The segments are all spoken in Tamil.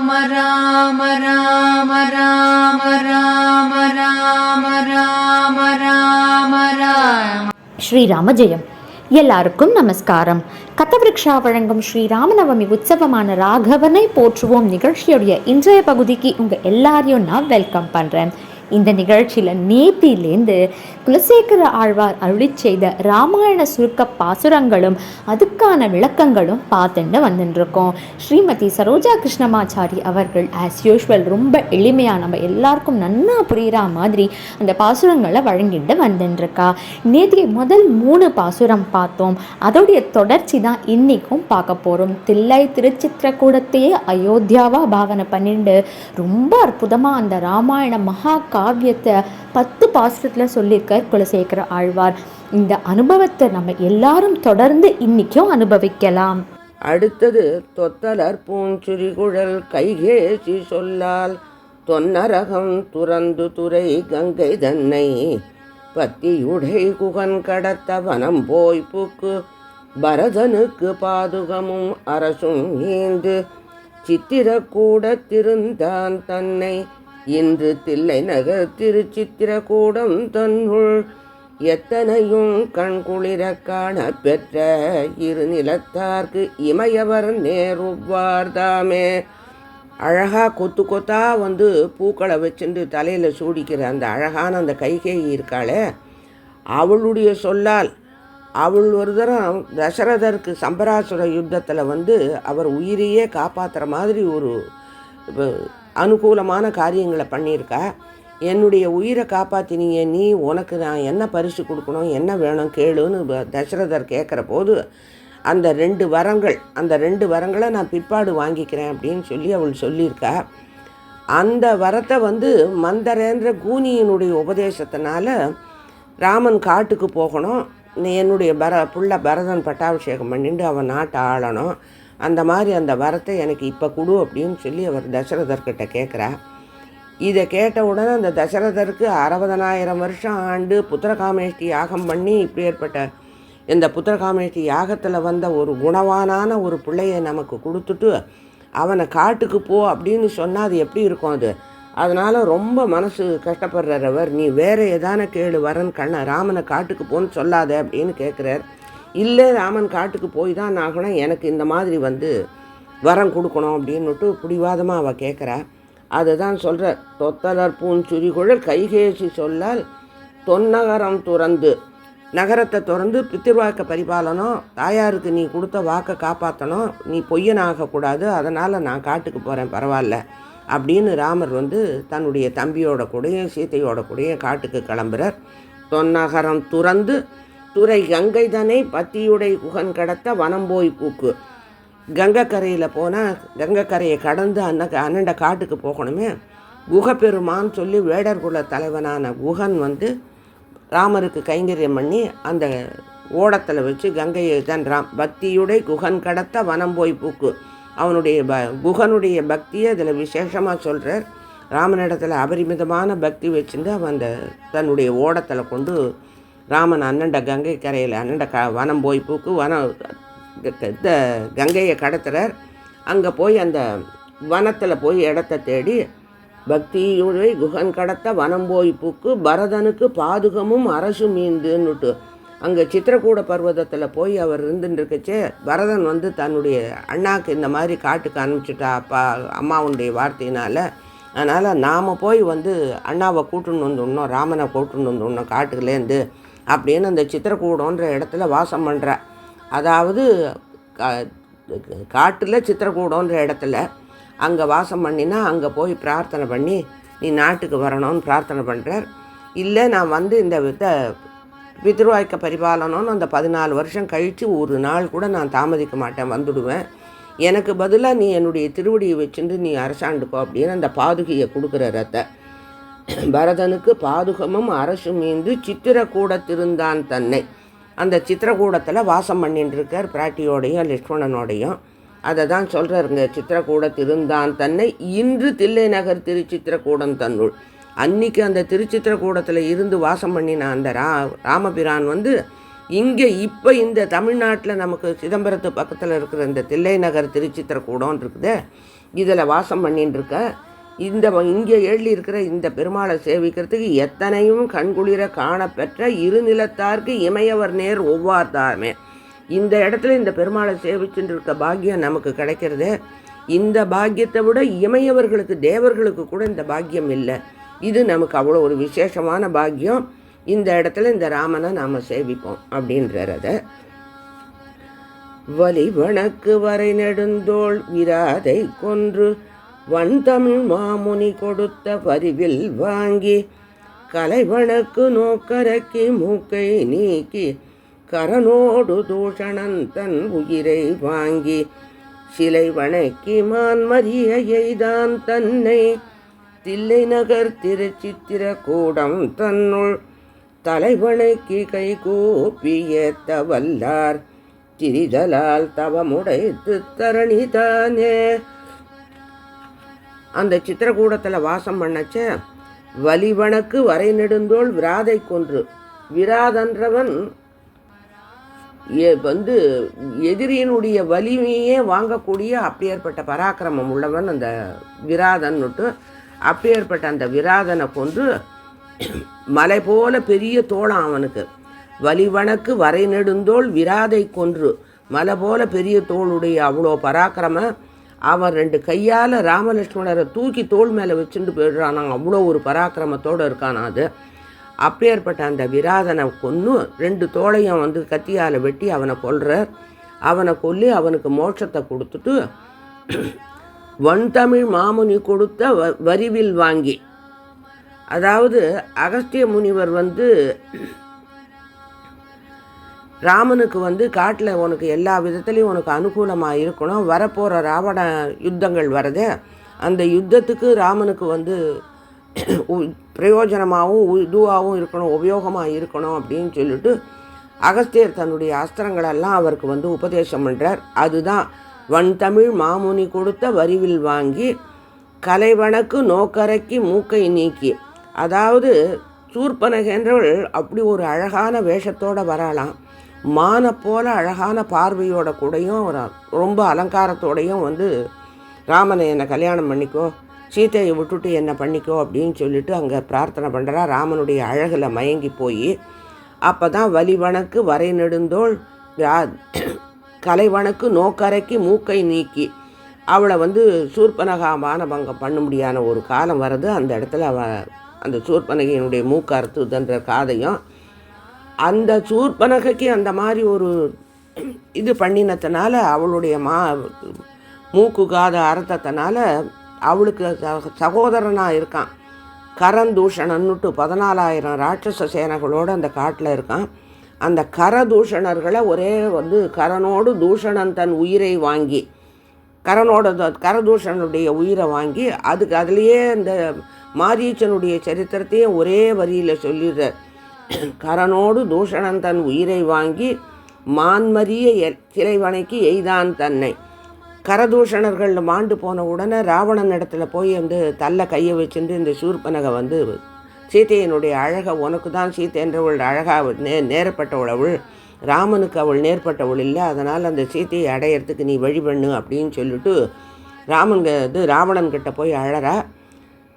ராம ராம ராம ராம ராம ராம ராம ராம ராம. ஸ்ரீராம ஜெயம். எல்லாருக்கும் நமஸ்காரம். கதவிருக்ஷா வழங்கும் ஸ்ரீ ராமநவமி உற்சவமான ராகவனை போற்றுவோம் நிகழ்ச்சியுடைய இன்றைய பகுதிக்கு உங்கள் எல்லாரையும் நான் வெல்கம் பண்ணுறேன் இந்த நிகழ்ச்சியில் நேத்திலேருந்து குலசேகர ஆழ்வார் அருளி செய்த ராமாயண சுருக்க பாசுரங்களும் அதுக்கான விளக்கங்களும் பார்த்துட்டு வந்துட்டுருக்கோம் ஸ்ரீமதி சரோஜா கிருஷ்ணமாச்சாரி அவர்கள் ஆஸ் யூஷுவல் ரொம்ப எளிமையாக நம்ம எல்லாருக்கும் நன்னா புரிகிற மாதிரி அந்த பாசுரங்களை வழங்கிட்டு வந்துட்டுருக்கா நேற்று முதல் மூணு பாசுரம் பார்த்தோம். அதோடைய தொடர்ச்சி தான் இன்றைக்கும் பார்க்க போகிறோம் தில்லை திருச்சித்திரக்கூடத்தையே அயோத்தியாவாக பாவனை பண்ணிட்டு ரொம்ப அற்புதமாக அந்த ராமாயண மகா காவியத்தை பத்து பாசுரத்தில் சொல்லியிருக்கார் குலசேகர ஆழ்வார். இந்த அனுபவத்தை நம்ம எல்லாரும் தொடர்ந்து இன்னைக்கும் அனுபவிக்கலாம். அடுத்தது தொத்தலர் பூஞ்சுரிகுழல் கைகேசி சொல்லால் தொன்னரகம் துறந்து துறை கங்கை தன்னை பத்தியுடை குகன் கடத்த வனம் போய் புக்கு பரதனுக்கு பாதுகமும் அரசும் ஏந்து சித்திரக்கூடத்திருந்தான் தன்னை இன்று தில்லை நகர் திருச்சித்திரக்கூடம் தன்னுள் எத்தனையும் கண்குளிர காண பெற்ற இரு நிலத்தார்க்கு இமையவர் நேருவார்தாமே. அழகா கொத்து கொத்தா வந்து பூக்களை வச்சுட்டு தலையில் சூடிக்கிற அந்த அழகான அந்த கைகேயி இருக்காளே. அவளுடைய சொல்லால் அவள் ஒரு தரம் தசரதருக்கு சம்பராசுர யுத்தத்தில் வந்து அவர் உயிரையே காப்பாற்றுற மாதிரி ஒரு அனுகூலமான காரியங்களை பண்ணியிருக்கா? என்னுடைய உயிரை காப்பாற்றினீங்க நீ உனக்கு நான் என்ன பரிசு கொடுக்கணும் என்ன வேணும் கேளுன்னு தசரதர் கேட்குற போது அந்த ரெண்டு வரங்கள் அந்த ரெண்டு வரங்களை நான் பிற்பாடு வாங்கிக்கிறேன் அப்படின்னு சொல்லி அவள் சொல்லியிருக்கா. அந்த வரத்தை வந்து மந்தரேந்திர கூனியினுடைய உபதேசத்தினால ராமன் காட்டுக்கு போகணும். என்னுடைய பர புள்ள பரதன் பட்டாபிஷேகம் பண்ணிட்டு அவன் நாட்டை ஆளணும். அந்த மாதிரி அந்த வரத்தை எனக்கு இப்போ கொடு அப்படின்னு சொல்லி அவர் தசரதர்கிட்ட கேட்குறா இதை கேட்ட உடனே அந்த தசரதருக்கு அறுபதனாயிரம் வருஷம் ஆண்டு புத்திரகாமேஷ்டி யாகம் பண்ணி இப்படி ஏற்பட்ட இந்த புத்திரகாமேஷ்டி யாகத்தில் வந்த ஒரு குணவானான ஒரு பிள்ளையை நமக்கு கொடுத்துட்டு அவனை காட்டுக்கு போ அப்படின்னு சொன்னால் அது எப்படி இருக்கும் அது? அதனால் ரொம்ப மனசு கஷ்டப்படுறார் அவர். நீ வேற ஏதான கேளு வரன் கண்ண ராமனை காட்டுக்கு போன்னு சொல்லாத அப்படின்னு கேட்குறார் இல்லை ராமன் காட்டுக்கு போய் தான் ஆகணும். எனக்கு இந்த மாதிரி வந்து வரம் கொடுக்கணும் அப்படின்னுட்டு பிடிவாதமாக அவள் கேட்குறா அதுதான் சொல்கிற தொத்தலர் பூஞ்சுரிகுழல் கைகேசி சொல்லால் தொன்னகரம் துறந்து. நகரத்தை திறந்து பித்திருவாக்க பரிபாலனம் தாயாருக்கு நீ கொடுத்த வாக்கை காப்பாற்றணும் நீ பொய்யனாகக்கூடாது. அதனால் நான் காட்டுக்கு போகிறேன் பரவாயில்ல. அப்படின்னு ராமர் வந்து தன்னுடைய தம்பியோட கூடயும் சீத்தையோட கூடயும் காட்டுக்கு கிளம்புறார். தொன்னகரம் துறந்து துறை கங்கை தனை பத்தியுடை குகன் கடத்த வனம் போய் பூக்கு. கங்கைக்கரையில் போனால் கங்கைக்கரையை கடந்து அன்ன அண்ணண்ட காட்டுக்கு போகணுமே. குகப்பெருமான்னு சொல்லி வேடர் குல தலைவனான குகன் வந்து ராமருக்கு கைங்கரியம் பண்ணி அந்த ஓடத்தில் வச்சு கங்கையை தான் ராம் பக்தியுடை குகன் கடத்த வனம் போய் பூக்கு. அவனுடைய ப குகனுடைய பக்தியை அதில் விசேஷமாக சொல்கிறார் ராமனிடத்தில் அபரிமிதமான பக்தி வச்சுட்டு அவன் அந்த தன்னுடைய ஓடத்தில் கொண்டு ராமன் அண்ணண்ட கங்கை கரையில் அண்ணண்ட க வனம் போய் பூக்கு வனம் இந்த கங்கையை கடத்துறார். அங்கே போய் அந்த வனத்தில் போய் இடத்த தேடி பக்தியுடைய குகன் கடத்த வனம் போய் பூக்கு பரதனுக்கு பாதுகமும் அரசு மீந்துன்னுட்டு அங்கே சித்திரக்கூட பர்வதத்தில் போய் அவர் இருந்துன்னு இருக்கச்சே பரதன் வந்து தன்னுடைய அண்ணாக்கு இந்த மாதிரி காட்டுக்கு அனுப்பிச்சிட்டா அப்பா அம்மாவுடைய வார்த்தையினால். அதனால் நாம் போய் வந்து அண்ணாவை கூட்டுன்னு வந்துடணும் ராமனை கூட்டுன்னு வந்துடணும் காட்டுக்குலேருந்து அப்படின்னு அந்த சித்திரக்கூடன்ற இடத்துல வாசம் பண்ணுற அதாவது காட்டில் சித்திரக்கூடன்ற இடத்துல அங்கே வாசம் பண்ணினா அங்கே போய் பிரார்த்தனை பண்ணி நீ நாட்டுக்கு வரணும்னு பிரார்த்தனை பண்ணுறார் இல்லை நான் வந்து இந்த வித பித்ருவாய்க்க பரிபாலனம்னு அந்த பதினாலு வருஷம் கழித்து ஒரு நாள் கூட நான் தாமதிக்க மாட்டேன் வந்துடுவேன். எனக்கு பதிலாக நீ என்னுடைய திருவடியை வச்சுட்டு நீ அரசாண்டுக்கோ அப்படின்னு அந்த பாதுகையை கொடுக்குற ரத்தை. பரதனுக்கு பாதுகமும் அரசும் மீந்து சித்திரக்கூடத்திருந்தான் தன்னை. அந்த சித்திரக்கூடத்தில் வாசம் பண்ணிட்டு இருக்கார் பிராட்டியோடையும் லக்ஷ்மணனோடையும். அதை தான் சொல்கிறாருங்க சித்திரக்கூடத்திருந்தான் தன்னை. இன்று தில்லை நகர் திருச்சித்திரக்கூடம் தன்னுள். அன்னைக்கு அந்த திருச்சித்திரக்கூடத்தில் இருந்து வாசம் பண்ணின அந்த ரா ராமபிரான் வந்து இங்கே இப்போ இந்த தமிழ்நாட்டில் நமக்கு சிதம்பரத்து பக்கத்தில் இருக்கிற இந்த தில்லை நகர் திருச்சித்திரக்கூடம் இருக்குது இதில் வாசம் பண்ணின்னு இருக்க இந்த இங்கே எழுதி இருக்கிற இந்த பெருமாளை சேவிக்கிறதுக்கு எத்தனையும் கண்குளிர காணப்பெற்ற இருநிலத்தார்க்கு இமையவர் நேர் ஒவ்வார்தாமே இந்த இடத்துல இந்த பெருமாளை சேவிச்சுட்டு இருக்க பாக்கியம் நமக்கு கிடைக்கிறது. இந்த பாக்கியத்தை விட இமையவர்களுக்கு தேவர்களுக்கு கூட இந்த பாக்கியம் இல்லை. இது நமக்கு அவ்வளோ ஒரு விசேஷமான பாக்கியம். இந்த இடத்துல இந்த ராமனை நாம் சேவிப்போம் அப்படின்றத வலி வணக்கு வரை நெடுந்தோள் விராதை கொன்று வன்தமிழ் மாமுனி கொடுத்த பதிவில் வாங்கி கலைவணக்கு நோக்கரக்கி மூக்கை நீக்கி கரனோடு தூஷணன் தன் உயிரை வாங்கி சிலை வணக்கி மான்மரியையை தான் தன்னை தில்லை நகர் திருச்சித்திர கூடம் தன்னுள் தலைவணக்கி கை கூப்பி ஏத்த வல்லார் திரிதலால் தவமுடைத்து தரணிதானே. அந்த சித்திரகூடத்தில் வாசம் பண்ணச்ச. வலிவணக்கு வரை நெடுந்தோள் விராதை கொன்று. விராதன்றவன் எ- வந்து எதிரியினுடைய வலிமையே வாங்கக்கூடிய அப்படியேற்பட்ட பராக்கிரமம் உள்ளவன் அந்த விராதன்னுட்டு அப்படியேற்பட்ட அந்த விராதனை கொன்று மலை போல பெரிய தோளம் அவனுக்கு. வலிவணக்கு வரை நெடுந்தோள் விராதை கொன்று. மலை போல பெரிய தோளுடைய அவ்வளோ பராக்கிரம அவன் ரெண்டு கையால் ராமலட்சுமணரை தூக்கி தோள் மேலே வச்சுட்டு போயிடுறானாம் அவ்வளோ ஒரு பராக்கிரமத்தோடு இருக்கானா அது. அப்பேற்பட்ட அந்த விராதனை கொன்று ரெண்டு தோளையும் வந்து கத்தியால் வெட்டி அவனை கொல்றார். அவனை கொல்லி அவனுக்கு மோட்சத்தை கொடுத்துட்டு வன்தமிழ் மாமுனி கொடுத்த வ வரிவில் வாங்கி. அதாவது அகஸ்திய முனிவர் வந்து ராமனுக்கு வந்து காட்டில் உனக்கு எல்லா விதத்துலேயும் உனக்கு அனுகூலமாக இருக்கணும். வரப்போகிற ராவண யுத்தங்கள் வரதே அந்த யுத்தத்துக்கு ராமனுக்கு வந்து உ- பிரயோஜனமாகவும் இதுவாகவும் இருக்கணும் உபயோகமாக இருக்கணும் அப்படின்னு சொல்லிட்டு அகஸ்தியர் தன்னுடைய அஸ்திரங்களெல்லாம் அவருக்கு வந்து உபதேசம் பண்ணுறார் அதுதான் வன் தமிழ் மாமுனி கொடுத்த வரிவில் வாங்கி கலைவணக்கு நோக்கரைக்கு மூக்கை நீக்கி. அதாவது சூர்பனகேன்றவள் அப்படி ஒரு அழகான வேஷத்தோடு வரலாம் மானை போல அழகான பார்வையோட கூடையும் ஒரு- ரொம்ப அலங்காரத்தோடையும் வந்து ராமனை என்னை கல்யாணம் பண்ணிக்கோ சீதையை விட்டுட்டு என்னை பண்ணிக்கோ அப்படின்னு சொல்லிட்டு அங்கே பிரார்த்தனை பண்ணுறா ராமனுடைய அழகில் மயங்கி போய் அப்போ தான் வலிவணக்கு வரை நெடுந்தோள் ரா- கலைவணக்கு நோக்கரைக்கு மூக்கை நீக்கி அவளை வந்து சூர்பனகா மானபங்கம் பண்ண முடியாத ஒரு காலம் வருது அந்த இடத்துல அவ அந்த சூர்பனகையினுடைய மூக்கு அறுத்துதுன்ற காதையும் அந்த சூர்பனகைக்கு அந்த மாதிரி ஒரு இது பண்ணினத்தினால அவளுடைய மா மூக்கு காத அறுத்தத்தினால அவளுக்கு ச- சகோதரனாக இருக்கான். கரந்தூஷணன்னுட்டு பதினாலாயிரம் ராட்சச சேனைகளோடு அந்த காட்டில் இருக்கான். அந்த கரதூஷணர்களை ஒரே வந்து கரனோடு தூஷணன் தன் உயிரை வாங்கி கரனோட கரதூஷனுடைய கரதூஷணனுடைய உயிரை வாங்கி அதுக்கு அதுலேயே இந்த மாரீச்சனுடைய சரித்திரத்தையும் ஒரே வரியில் சொல்லிடுற கரனோடு தூஷணன் தன் உயிரை வாங்கி மான்மரிய எ- வணக்கி எய்தான் தன்னை. கரதூஷணர்கள் மாண்டு போன உடனே ராவணன் இடத்துல போய் வந்து தள்ள கையை வச்சுட்டு இந்த சூர்பனகை வந்து சீதையினுடைய அழகை உனக்கு தான் சீத்தை என்றவள் அழகாக நே நேரப்பட்டவள் அவள். ராமனுக்கு அவள் நேர்பட்டவள் இல்லை. அதனால் அந்த சீதையை அடையிறதுக்கு நீ வழி பண்ணு அப்படின்னு சொல்லிட்டு ராமன் இது ராவணன் கிட்ட போய் அழறா.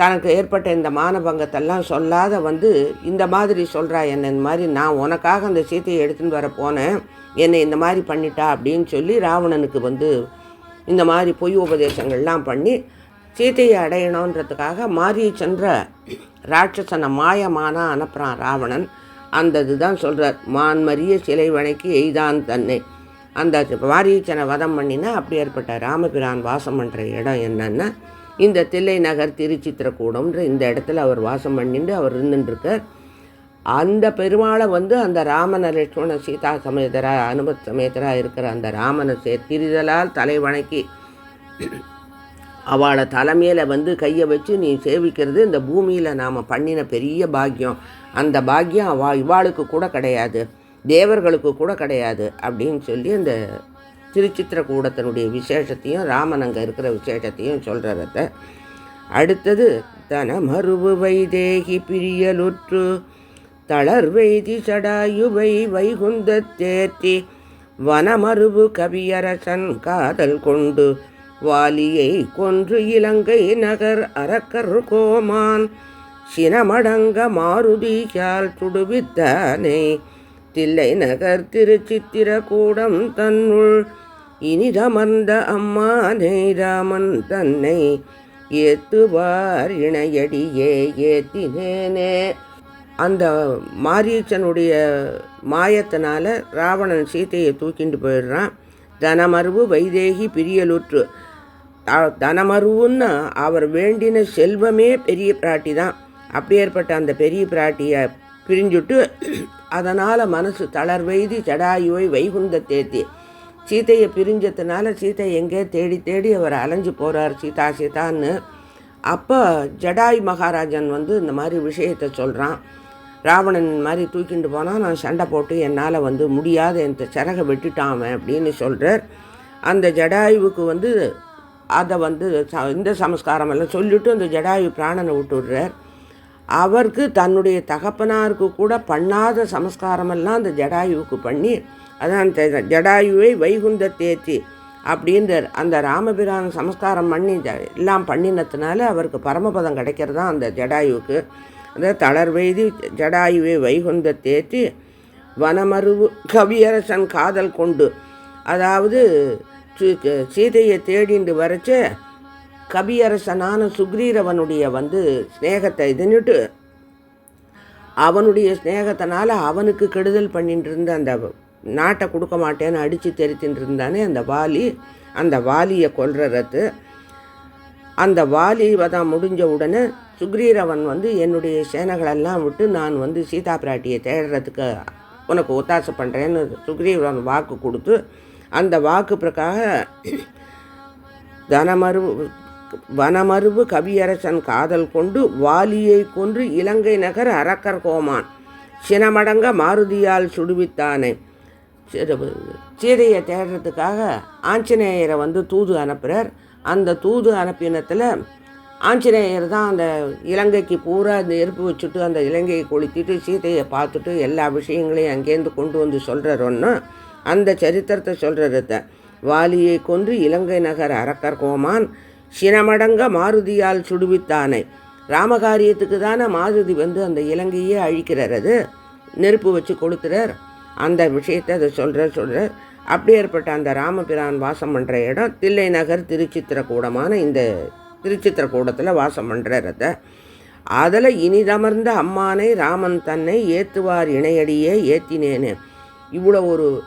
தனக்கு ஏற்பட்ட இந்த மானபங்கத்தெல்லாம் சொல்லாத வந்து இந்த மாதிரி சொல்கிறா என்ன இந்த மாதிரி நான் உனக்காக அந்த சீத்தையை எடுத்துன்னு வர போனேன் என்னை இந்த மாதிரி பண்ணிட்டா அப்படின்னு சொல்லி ராவணனுக்கு வந்து இந்த மாதிரி பொய் உபதேசங்கள்லாம் பண்ணி சீதையை அடையணுன்றதுக்காக மாரியச்சந்திர ராட்சசனை மாயமானா அனுப்புகிறான் ராவணன். அந்த இதுதான் சொல்கிறார் மான்மரிய சிலை வணக்கி எய்தான் தன்னை. அந்த மாரீச்சனை வதம் பண்ணினா அப்படி ஏற்பட்ட ராமபிரான் வாசம் பண்ணுற இடம் என்னென்னா இந்த தில்லை நகர் திருச்சித்திரக்கூடம்ன்ற இந்த இடத்துல அவர் வாசம் பண்ணிட்டு அவர் இருந்துட்டுருக்கார் அந்த பெருமாளை வந்து அந்த ராமன லட்சுமண சீதா சமேதரா அனுமத் சமேதரா இருக்கிற அந்த ராமனை சே திரிதலால் தலை வணக்கி அவளை தலைமையில் வந்து கையை வச்சு நீ சேவிக்கிறது இந்த பூமியில் நாம் பண்ணின பெரிய பாக்கியம். அந்த பாக்கியம் அவா இவாளுக்கு கூட கிடையாது. தேவர்களுக்கு கூட கிடையாது அப்படின்னு சொல்லி அந்த திருச்சித்திரக்கூடத்தினுடைய விசேஷத்தையும் ராமன் அங்கே இருக்கிற விசேஷத்தையும் சொல்கிறத அடுத்தது தனமருவு வைதேகி பிரியலுற்று தளர்வெய்தி சடாயுவை வைகுந்த தேர்த்தி வனமருவு கவியரசன் காதல் கொண்டு வாலியை கொன்று இலங்கை நகர் அரக்கர் கோமான் சினமடங்க மாருதியால் சுடுவித்தானே தில்லை நகர் திருச்சித்திரக்கூடம் தன்னுள் இனிதமர்ந்த அம்மானே ராமன் தன்னை ஏத்துவார் இணையடியே ஏத்தினேனே. அந்த மாரீச்சனுடைய மாயத்தினால ராவணன் சீதையை தூக்கிட்டு போயிடுறான். தனமருவு வைதேகி பிரியலுற்று. தனமருவுன்னா தனமருவுன்னு அவர் வேண்டின செல்வமே பெரிய பிராட்டி தான். அப்படியேற்பட்ட அந்த பெரிய பிராட்டியை பிரிஞ்சுட்டு அதனால் மனசு தளர்வெய்தி சடாயுவை வைகுந்த தேத்தி சீதையை பிரிஞ்சதுனால சீத்தை எங்கே தேடி தேடி அவர் அலைஞ்சு போகிறார் சீதா சீதான்னு. அப்போ ஜடாய் மகாராஜன் வந்து இந்த மாதிரி விஷயத்தை சொல்கிறான் ராவணன் மாதிரி தூக்கிட்டு போனால் நான் சண்டை போட்டு என்னால் வந்து முடியாத இந்த சிறகை வெட்டிட்டான் அப்படின்னு சொல்கிறார் அந்த ஜடாயுவுக்கு வந்து அதை வந்து ச- இந்த சமஸ்காரம் எல்லாம் சொல்லிவிட்டு அந்த ஜடாயு பிராணனை விட்டுடுறார். அவருக்கு தன்னுடைய தகப்பனாருக்கு கூட பண்ணாத சமஸ்காரமெல்லாம் அந்த ஜடாயுவுக்கு பண்ணி அதான் அந்த ஜடாயுவை வைகுந்த தேத்தி அப்படின்ற அந்த ராமபிரான் சமஸ்காரம் பண்ணி எல்லாம் பண்ணினதுனால அவருக்கு பரமபதம் கிடைக்கிறதா அந்த ஜடாயுவுக்கு. அந்த தளர்வெய்தி ஜடாயுவை வைகுந்த தேத்தி வனமருவு கவியரசன் காதல் கொண்டு அதாவது சீ- சீதையை தேடிண்டு வரைச்ச கவியரசனான சுக்ரீரவனுடைய வந்து ஸ்நேகத்தை இதுன்னுட்டு அவனுடைய ஸ்நேகத்தினால அவனுக்கு கெடுதல் பண்ணிட்டு இருந்த அந்த நாட்டை கொடுக்க மாட்டேன்னு அடித்து தெரித்தின்னு இருந்தானே அந்த வாலி. அந்த வாலியை கொல்றது அந்த வாலி வதம் முடிஞ்ச உடனே சுக்ரீரவன் வந்து என்னுடைய சேனைகளெல்லாம் விட்டு நான் வந்து சீதா பிராட்டியை தேடுறதுக்கு உனக்கு ஒத்தாசை பண்ணுறேன்னு சுக்ரீவன் வாக்கு கொடுத்து அந்த வாக்கு பிரக்காக தனமருவு வனமருவு கவியரசன் காதல் கொண்டு வாலியை கொன்று இலங்கை நகர் அரக்கர் கோமான். சினமடங்க மாருதியால் சுடுவித்தானே. சீதையை தேடுறதுக்காக ஆஞ்சநேயரை வந்து தூது அனுப்புகிறார் அந்த தூது அனுப்பினத்தில் ஆஞ்சநேயர் தான் அந்த இலங்கைக்கு பூரா நெருப்பு வச்சுட்டு அந்த இலங்கையை கொளுத்திட்டு சீதையை பார்த்துட்டு எல்லா விஷயங்களையும் அங்கேருந்து கொண்டு வந்து சொல்கிறார் ஒன்று அந்த சரித்திரத்தை சொல்கிறத வாலியை கொன்று இலங்கை நகர் அரக்கர் கோமான் சினமடங்க மாருதியால் சுடுவித்தானே. ராமகாரியத்துக்கு தானே மாருதி வந்து அந்த இலங்கையே அழிக்கிறார் அது. நெருப்பு வச்சு கொளுத்துறார். அந்த விஷயத்தை அதை சொல்கிற சொல்கிறார் அப்படியேற்பட்ட அந்த ராமபிரான் வாசம் பண்ணுற இடம் தில்லை நகர் திருச்சித்திரக்கூடமான இந்த திருச்சித்திரக்கூடத்தில் வாசம் பண்ணுறத அதில் இனிதமர்ந்த அம்மானை ராமன் தன்னை ஏத்துவார் இணையடியே ஏத்தினேனே. இவ்வளோ ஒரு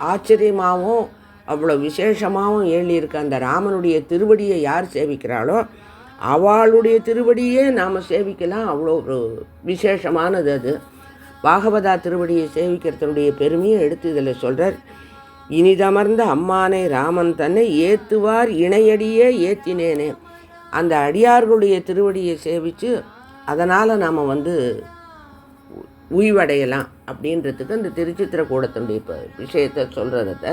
ஆச்சரியமாகவும் அவ்வளோ விசேஷமாகவும் எழுதியிருக்க அந்த ராமனுடைய திருவடியை யார் சேவிக்கிறாளோ அவளுடைய திருவடியே நாம் சேவிக்கலாம். அவ்வளோ ஒரு விசேஷமானது அது. பாகவதா திருவடியை சேவிக்கிறதனுடைய பெருமையை எடுத்து இதில் சொல்கிறார் இனிதமர்ந்த அம்மானை ராமன் தன்னை ஏத்துவார் இணையடியே ஏத்தினேனே. அந்த அடியார்களுடைய திருவடியை சேவித்து அதனால் நாம் வந்து உய்வடையலாம் அப்படின்றதுக்கு அந்த திருச்சித்திரக்கூடத்தினுடைய இப்போ விஷயத்தை சொல்கிறத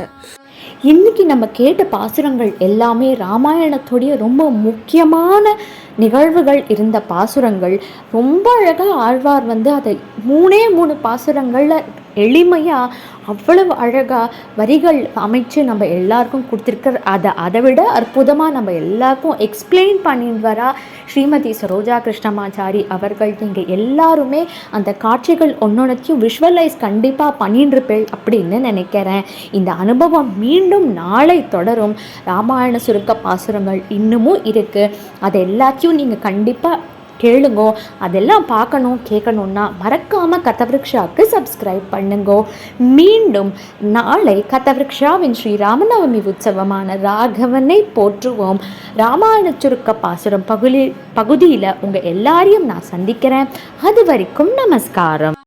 இன்னைக்கு நம்ம கேட்ட பாசுரங்கள் எல்லாமே ராமாயணத்துடைய ரொம்ப முக்கியமான நிகழ்வுகள் இருந்த பாசுரங்கள். ரொம்ப அழகாக ஆழ்வார் வந்து அதை மூணே மூணு பாசுரங்களில் எளிமையாக அவ்வளவு அழகாக வரிகள் அமைச்சு நம்ம எல்லாருக்கும் கொடுத்துருக்க அதை அதை விட அற்புதமாக நம்ம எல்லாருக்கும் எக்ஸ்பிளைன் பண்ணிட்டு வரா ஸ்ரீமதி சரோஜா கிருஷ்ணமாச்சாரி அவர்கள். நீங்கள் எல்லாருமே அந்த காட்சிகள் ஒன்றொன்னத்தையும் விஷுவலைஸ் கண்டிப்பாக பண்ணிட்டுருப்பேள் அப்படின்னு நினைக்கிறேன். இந்த அனுபவம் மீண்டும் நாளை தொடரும். ராமாயண சுருக்க பாசுரங்கள் இன்னமும் இருக்குது அதை எல்லாத்தையும் நீங்கள் கண்டிப்பாக கேளுங்கோ. அதெல்லாம் பார்க்கணும் கேட்கணுன்னா மறக்காமல் கதவிருக்ஷாவுக்கு சப்ஸ்கிரைப் பண்ணுங்கோ. மீண்டும் நாளை கதவிருக்ஷாவின் ஸ்ரீ ராமநவமி உற்சவமான ராகவனை போற்றுவோம். ராமாயண சுருக்க பாசுரம் பகுதி பகுதியில் உங்கள் எல்லாரையும் நான் சந்திக்கிறேன். அது வரைக்கும் நமஸ்காரம்.